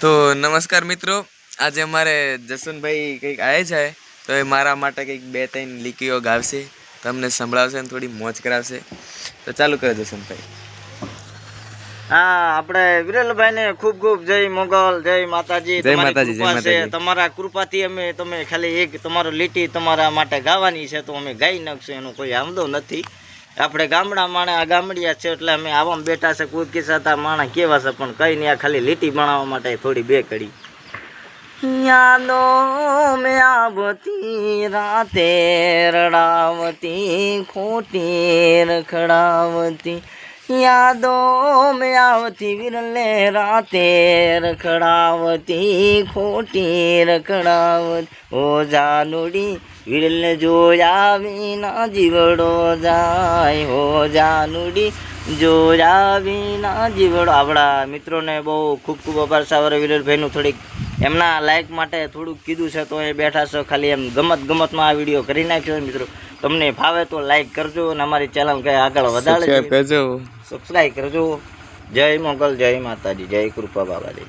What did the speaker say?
તો નમસ્કાર મિત્રો. આજે અમારે જસવંતભાઈ કંઈક આવે છે તો એ મારા માટે કંઈક બે ત્રણ લીકીઓ ગાવશે. તમને સંભળાવશે અને થોડી મોજ કરાવશે. તો ચાલુ કરો જસવંતભાઈ. હા આપણે વિરલભાઈને ખૂબ ખૂબ જય મોગલ જય માતાજી. જય માતાજી, જય. માતાજી. તમારા કૃપાથી અમે તમે ખાલી એક તમારો લીટી તમારા માટે ગાવાની છે તો અમે ગાઈ નાખશું એનો કોઈ આમદો નથી. આપણે ગામડા માણે આ ગામડિયા છે એટલે અમે આવામાં બેઠા છે. કૂદ કિસ્સાતા માણસ કેવા છે, પણ કઈ નહીં. આ ખાલી લીટી બનાવવા માટે થોડી બે કડી. યાદો મેં આવતી રાતે રડાવતી, ખોટી રખડાવતી. યાદો મેં આવતી વિરલે રાતે રખડાવતી, ખોટી રખડાવત. ઓ જાનુડી, વિરલને જોયા વિના જીવડો જાય. હો જાનુડી, જોયા વિના જીવડો. આપણા મિત્રોને બહુ ખૂબ ખૂબ આભાર. સાવર વિરલભાઈનું થોડીક એમના લાઈક માટે થોડુંક કીધું છે તો એ બેઠા છો ખાલી એમ ગમત ગમતમાં આ વીડિયો કરી નાખ્યો મિત્રો. તમને ફાવે તો લાઈક કરજો અને અમારી ચેનલ કઈ આગળ વધારે કરજો. સબસ્ક્રાઈબ કરજો. જય મોગલ જય માતાજી જય કૃપા બાબાજી.